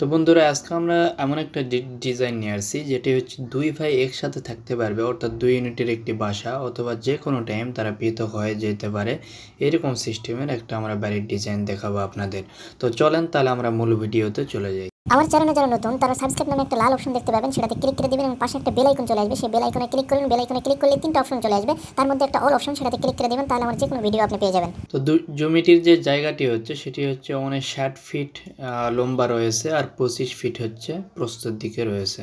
তো বন্ধুরা, আজকে আমরা এমন একটা ডিজাইন নিয়ে আসছি, যেটি হচ্ছে দুই ভাই একসাথে থাকতে পারবে, অর্থাৎ দুই ইউনিটের একটি বাসা, অথবা যে কোনো টাইম তারা পৃথক হয়ে যেতে পারে। এরকম সিস্টেমের একটা আমরা বাড়ির ডিজাইন দেখাবো আপনাদের। তো চলেন তাহলে আমরা মূল ভিডিওতে চলে যাই। আমার চ্যানেলে যারা নতুন, তারা সাবস্ক্রাইব নামে একটা লাল অপশন দেখতে পাবেন, সেটাতে ক্লিক করে দিবেন এবং পাশে একটা বেল আইকন চলে আসবে। সেই বেল আইকনে ক্লিক করুন বেল আইকনে ক্লিক করলে তিনটা অপশন চলে আসবে। তার মধ্যে একটা অল অপশন সেটাতে ক্লিক করে দিবেন, তাহলে আমার যে কোনো ভিডিও আপনি পেয়ে যাবেন। তো জমিটির যে জায়গাটি হচ্ছে, সেটি হচ্ছে অনেক ষাট ফিট লম্বা রয়েছে আর পঁচিশ ফিট হচ্ছে প্রস্তুত দিকে রয়েছে।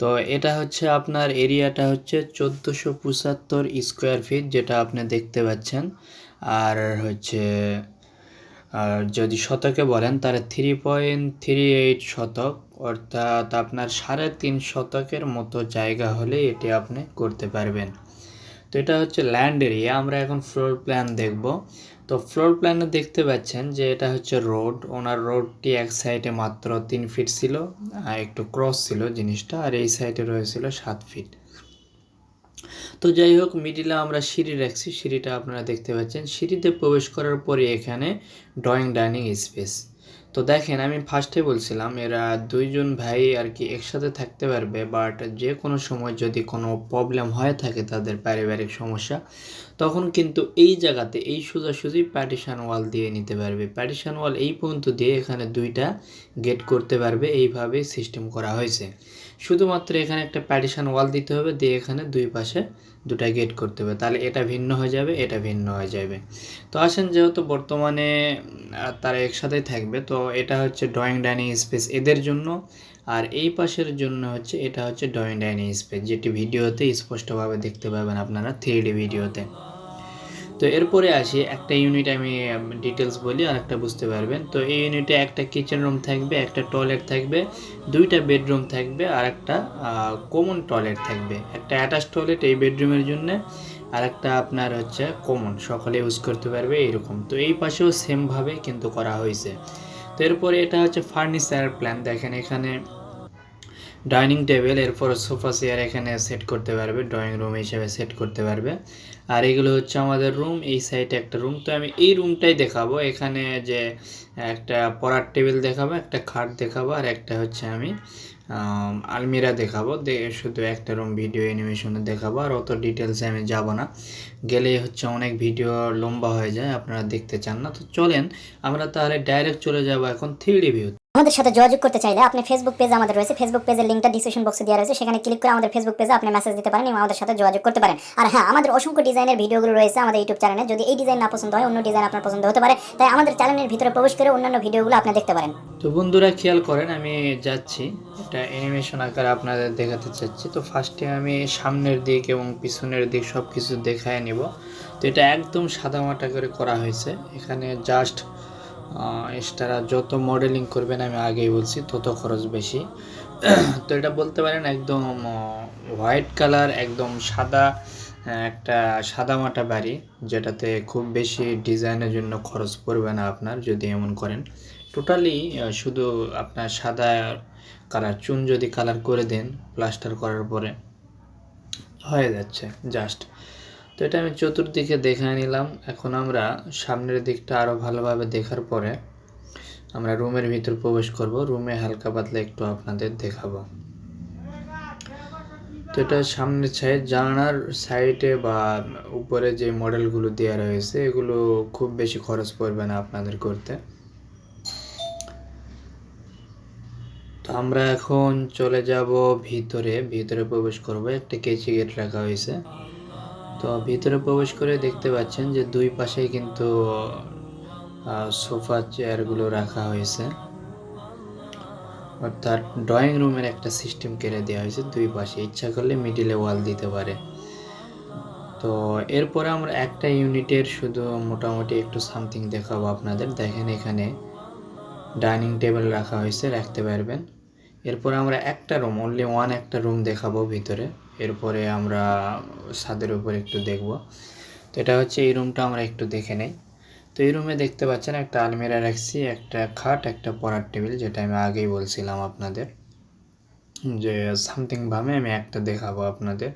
তো এটা হচ্ছে আপনার এরিয়াটা হচ্ছে চোদ্দোশো পঁচাত্তর স্কোয়ার ফিট যেটা আপনি দেখতে পাচ্ছেন। আর হচ্ছে আর যদি শতকে বলেন, তাহলে থ্রি পয়েন্ট থ্রি এইট শতক, অর্থাৎ আপনার সাড়ে তিন শতকের মতো জায়গা হলে এটি আপনি করতে পারবেন। তো এটা হচ্ছে ল্যান্ড এরিয়া আমরা এখন ফ্লোর প্ল্যান দেখব। তো ফ্লোর প্ল্যানে দেখতে পাচ্ছেন যে এটা হচ্ছে রোড ওনার রোডটি এক সাইডে মাত্র তিন ফিট ছিল আর একটু ক্রস ছিল জিনিসটা, আর এই সাইডে রয়েছিল সাত ফিট তো যাই হোক মিডিলে আমরা সিঁড়ি রাখছি। সিঁড়িটা আপনারা দেখতে পাচ্ছেন। সিঁড়িতে প্রবেশ করার পরে এখানে ড্রয়িং ডাইনিং স্পেস তো দেখেন, আমি ফার্স্টে বলছিলাম, এরা দুইজন ভাই আর কি একসাথে থাকতে পারবে বাট যে কোনো সময় যদি কোনো প্রবলেম হয়ে থাকে তাদের পারিবারিক সমস্যা, তখন কিন্তু এই জায়গাতে এই সোজাসুজি প্যাটিশন ওয়াল দিয়ে নিতে পারবে। প্যাটিশন ওয়াল এই পর্যন্ত দিয়ে এখানে দুইটা গেট করতে পারবে, এইভাবে সিস্টেম করা হয়েছে। শুধুমাত্র এখানে একটা প্যাটিশন ওয়াল দিতে হবে, দিয়ে এখানে দুই পাশে দুটা গেট করতে হবে। তাহলে এটা ভিন্ন হয়ে যাবে, এটা ভিন্ন হয়ে যাবে। তো আসেন, যেহেতু বর্তমানে তারা একসাথেই থাকবে তো এটা হচ্ছে ড্রয়িং ডাইনিং স্পেস এদের জন্য। আর এই পাশের জন্য হচ্ছে, এটা হচ্ছে ড্রয়িং ডাইনিং স্পেস যেটি ভিডিওতে স্পষ্টভাবে দেখতে পাবেন আপনারা থ্রি ভিডিওতে। তো এরপরে আসি, একটা ইউনিট আমি ডিটেলস বলি, আর একটা বুঝতে পারবেন। তো এই ইউনিটে একটা কিচেন রুম থাকবে, একটা টয়লেট থাকবে, দুইটা বেডরুম থাকবে, আর একটা কমন টয়লেট থাকবে। একটা অ্যাটাচ টয়লেট এই বেডরুমের জন্য, আর একটা আপনার হচ্ছে কমন সকলে ইউজ করতে পারবে এইরকম তো এই পাশেও সেমভাবে কিন্তু করা হয়েছে। তো এরপরে এটা হচ্ছে ফার্নিচার প্ল্যান দেখেন এখানে ডাইনিং টেবিল এরপর সোফা চেয়ার এখানে সেট করতে পারবে, ড্রয়িং রুম হিসেবে সেট করতে পারবে। আর এগুলো হচ্ছে আমাদের রুম, এই সাইডে একটা রুম। তো আমি এই রুমটাই দেখাবো। এখানে যে একটা পড়ার টেবিল দেখাবো, একটা খাট দেখাবো, আর একটা হচ্ছে আমি আলমিরা দেখাবো। শুধু একটা রুম ভিডিও অ্যানিমেশনে দেখাবো, আর অত ডিটেলসে আমি যাব না। গেলেই হচ্ছে অনেক ভিডিও লম্বা হয়ে যায়, আপনারা দেখতে চান না। তো চলেন, আমরা তাহলে ডাইরেক্ট চলে যাব এখন থ্রি ভিউ আমাদের সাথে যোগাযোগ করতে চাইলে আপনি ফেসবুক পেজ আমাদের রয়েছে। ফেসবুক পেজের লিঙ্কটা ডিসক্রিপশন বক্সে দেওয়া রয়েছে। সেখানে ক্লিক করে আমাদের ফেসবুক পেজে আপনি মেসেজ দিতে পারেন এবং আমাদের সাথে যোগাযোগ করতে পারেন। আর হ্যাঁ আমাদের অসংখ্য ডিজাইনের ভিডিওগুলো রয়েছে আমাদের ইউটিউব চ্যানেলে যদি এই ডিজাইন না পছন্দ হয়, অন্য ডিজাইন আপনার পছন্দ হতে পারে। তাই আমাদের চ্যানেলের ভিতরে প্রবেশ করে অন্যান্য ভিডিওগুলো আপনি দেখতে পারেন। তো বন্ধুরা, খেয়াল করেন, আমি যাচ্ছি। এটা অ্যানিমেশন আকারে আপনাদের দেখাতে চাচ্ছি। তো ফার্স্টে আমি সামনের দিক এবং পিছনের দিক সব কিছু দেখায় নিব। তো এটা একদম সাদা সাদামাটা করে করা হয়েছে। এখানে জাস্ট এক্সট্রা যত মডেলিং করবেন আমি আগেই বলছি তত খরচ বেশি। তো এটা বলতে পারেন একদম হোয়াইট কালার একদম সাদা আহ, একটা সাদামাটা বাড়ি যেটাতে খুব বেশি ডিজাইনের জন্য খরচ পড়বে না আপনার যদি এমন করেন। টোটালি শুধু আপনার সাদা কালার চুন যদি কালার করে দেন প্লাস্টার করার পরে হয়ে যাচ্ছে জাস্ট তো এটা আমি চতুর্দিকে দেখে নিলাম। এখন আমরা সামনের দিকটা আরও ভালোভাবে দেখার পরে আমরা রুমের ভিতর প্রবেশ করব। রুমে হালকা পাতলা একটু আপনাদের দেখাবো। তো এটা সামনের সাইড জানালার সাইডে বা উপরে যে মডেলগুলো দেওয়া রয়েছে, এগুলো খুব বেশি খরচ পড়বে না আপনাদের করতে। তো আমরা এখন চলে যাব ভিতরে। ভিতরে প্রবেশ করব। একটা কেচি গেট রাখা হয়েছে। তো ভিতরে প্রবেশ করে দেখতে পাচ্ছেন যে দুই পাশে কিন্তু সোফা চেয়ারগুলো রাখা হয়েছে। অর্থাৎ ড্রয়িং রুমের একটা সিস্টেম কেড়ে দেওয়া হয়েছে, দুই পাশে। ইচ্ছা করলে মিডিলে ওয়াল দিতে পারে। তো এরপরে আমরা একটা ইউনিটের শুধু মোটামুটি একটু সামথিং দেখাবো আপনাদের। দেখেন এখানে ডাইনিং টেবিল রাখা হয়েছে, রাখতে পারবেন। এরপরে আমরা একটা রুম অনলি ওয়ান একটা রুম দেখাবো ভিতরে। এরপরে আমরা ছাদের উপর একটু দেখব। তো এটা হচ্ছে এই রুমটা আমরা একটু দেখে নেই। তো এই রুমে দেখতে পাচ্ছেন একটা আলমিরা রাখছি, একটা খাট, একটা পড়ার টেবিল, যেটা আমি আগেই বলছিলাম আপনাদের। যে সামথিং ভাবে আমি একটা দেখাবো আপনাদের।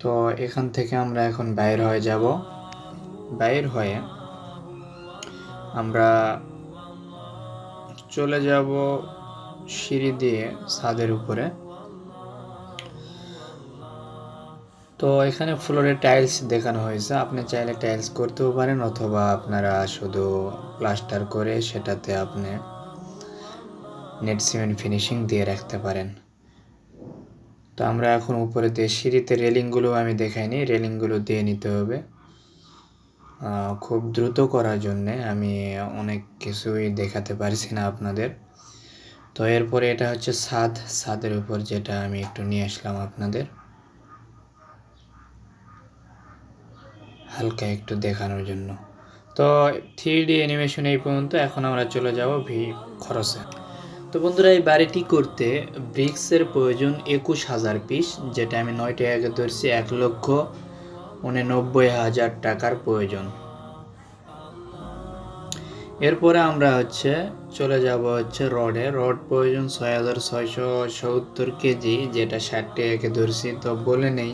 তো এখান থেকে আমরা এখন বাইর হয়ে যাব। বাইর হয়ে আমরা চলে যাব সিঁড়ি দিয়ে ছাদের উপরে। তো এখানে ফ্লোরে টাইলস দেখানো হয়েছে। আপনি চাইলে টাইলস করতেও পারেন অথবা আপনারা শুধু প্লাস্টার করে সেটাতে আপনি নেট সিমেন্ট ফিনিশিং দিয়ে রাখতে পারেন। তো আমরা এখন উপরে দিয়ে সিঁড়িতে রেলিংগুলো আমি দেখাইনি। রেলিংগুলো দিয়ে নিতে হবে। খুব দ্রুত করার জন্যে আমি অনেক কিছুই দেখাতে পারছি না আপনাদের। তো এরপরে এটা হচ্ছে ছাদ ছাদের উপর যেটা আমি একটু নিয়ে আসলাম আপনাদের। হালকা একটু দেখানোর জন্য। তো থ্রি ডি অ্যানিমেশন এই পর্যন্ত। এখন আমরা চলে যাব ভি খরচে। তো বন্ধুরা, এই বাড়িটি করতে ব্রিক্সের প্রয়োজন একুশ হাজার পিস, যেটা আমি নয় টাকাকে ধরছি এক লক্ষ উননব্বই হাজার টাকার প্রয়োজন। এরপরে আমরা হচ্ছে চলে যাব হচ্ছে রডে। রড প্রয়োজন ছয় হাজার ছয়শো সত্তর কেজি, যেটা ষাট টাকাকে ধরছি, তো বলে নেই।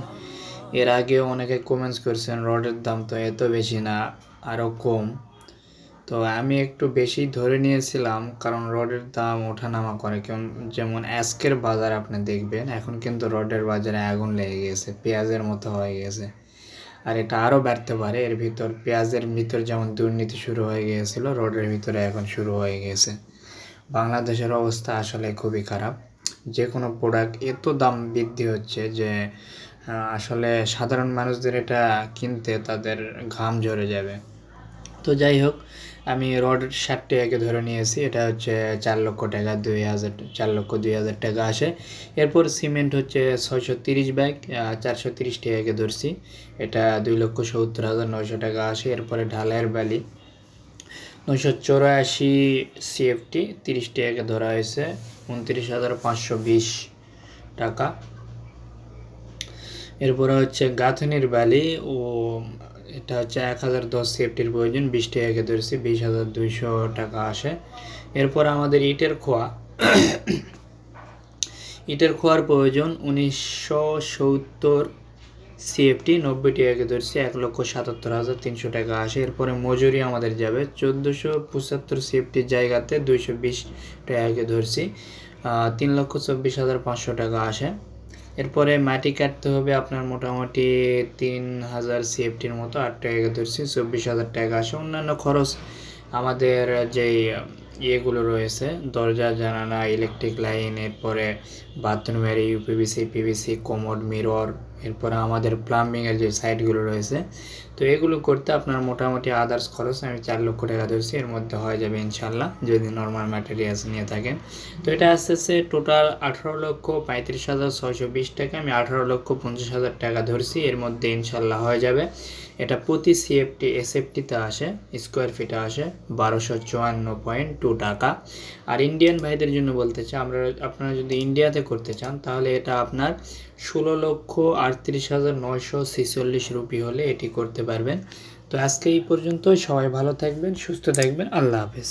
এর আগে অনেকে কমেন্টস করছেন, রডের দাম তো এত বেশি না আরও কম। তো আমি একটু বেশি ধরে নিয়েছিলাম, কারণ রডের দাম ওঠানামা করে। কেমন যেমন আজকের বাজার আপনি দেখবেন, এখন কিন্তু রডের বাজারে আগুন লেগে গেছে, পেঁয়াজের মতো হয়ে গেছে। আর এটা আরও বাড়তে পারে। এর ভিতর পেঁয়াজের ভিতর যেমন দুর্নীতি শুরু হয়ে গিয়েছিল, রোডের ভিতরে এখন শুরু হয়ে গিয়েছে। বাংলাদেশের অবস্থা আসলে খুবই খারাপ। যে কোনো প্রোডাক্ট এত দাম বৃদ্ধি হচ্ছে যে আসলে সাধারণ মানুষদের এটা কিনতে তাদের ঘাম ঝরে যাবে। তো যাই হোক আমি রড ষাট টাকাকে ধরে নিয়েছি, এটা হচ্ছে চার লক্ষ টাকা, দুই হাজার, চার লক্ষ দুই হাজার টাকা আসে। এরপর সিমেন্ট হচ্ছে ছয়শো তিরিশ ব্যাগ চারশো তিরিশ টাকাকে ধরছি, এটা দুই লক্ষ সত্তর হাজার নয়শো টাকা আসে। এরপরে ঢালাইয়ের বালি, নয়শো চৌরাশি সিএফটি তিরিশ টাকাকে ধরা হয়েছে, উনত্রিশ হাজার পাঁচশো বিশ টাকা। এরপরে হচ্ছে গাঁথনির বালি ও এটা হচ্ছে এক হাজার দশ সেফটির প্রয়োজন, বিশ টাকাকে ধরেছি, বিশ হাজার দুইশো টাকা আসে। এরপর আমাদের ইটের খোয়া। ইটের খোয়ার প্রয়োজন উনিশশো সত্তর সিএফটি নব্বই টাকাকে ধরছি, এক লক্ষ সাতাত্তর হাজার তিনশো টাকা আসে। এরপরে মজুরি আমাদের যাবে চোদ্দোশো পঁচাত্তর সিএফটির জায়গাতে দুইশো বিশ টাকাকে ধরছি তিন লক্ষ চব্বিশ হাজার পাঁচশো টাকা আসে। এরপরে মাটি কাটতে হবে আপনার মোটামুটি তিন হাজার সিএফটির মতো আট টাকা ধরছি, চব্বিশ হাজার টাকা। আসে অন্যান্য খরচ, আমাদের যেই ইয়েগুলো রয়েছে। দরজা, জানালা ইলেকট্রিক লাইন এরপরে বাথরুমের ইউপিভিসি পিভিসি কোমোড মিরর এরপরে আমাদের প্লাম্বিংয়ের যে সাইটগুলো রয়েছে। তো এগুলো করতে আপনার মোটামুটি আদার্স খরচ আমি চার লক্ষ টাকা ধরছি। এর মধ্যে হয়ে যাবে ইনশাল্লাহ যদি নর্মাল ম্যাটেরিয়ালস নিয়ে থাকেন। তো এটা আসতেছে টোটাল আঠারো লক্ষ পঁয়ত্রিশ হাজার ছয়শো বিশ টাকা। আমি আঠারো লক্ষ পঞ্চাশ হাজার টাকা ধরছি। এর মধ্যে ইনশাল্লাহ হয়ে যাবে। এটা প্রতি সিএফটি এসএফটিতে আসে স্কোয়ার ফিটে আসে, বারোশো চুয়ান্ন পয়েন্ট টু টাকা। আর ইন্ডিয়ান ভাইদের জন্য বলতে চাই, আমরা আপনারা যদি ইন্ডিয়াতে করতে চান, তাহলে এটা আপনার ষোলো লক্ষ আটত্রিশ হাজার নয়শো ছেচল্লিশ রুপি হলে এটি করতে পারবেন। তো আজকে এই পর্যন্ত সবাই ভালো থাকবেন, সুস্থ থাকবেন, আল্লাহ হাফেজ।